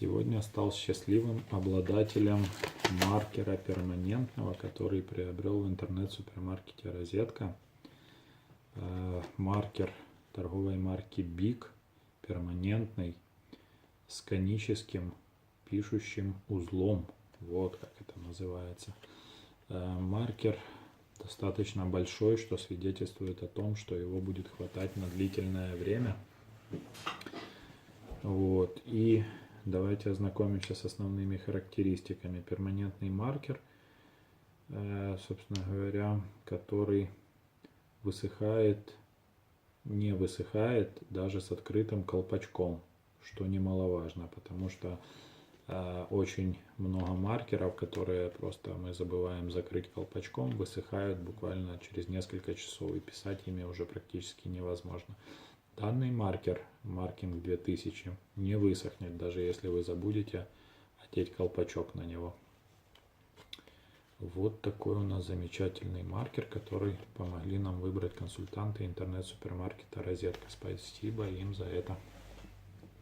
Сегодня стал счастливым обладателем маркера перманентного, который приобрел в интернет-супермаркете «Розетка». Э, Маркер торговой марки Big, перманентный, с коническим пишущим узлом. Вот как это называется. Э, Маркер достаточно большой, что свидетельствует о том, что его будет хватать на длительное время. Вот. И давайте ознакомимся с основными характеристиками. Перманентный маркер, э, собственно говоря, который высыхает, не высыхает даже с открытым колпачком, что немаловажно, потому что э, очень много маркеров, которые просто мы забываем закрыть колпачком, высыхают буквально через несколько часов, и писать ими уже практически невозможно. Данный маркер, маркинг 2000, не высохнет, даже если вы забудете одеть колпачок на него. Вот такой у нас замечательный маркер, который помогли нам выбрать консультанты интернет-супермаркета «Розетка». Спасибо им за это.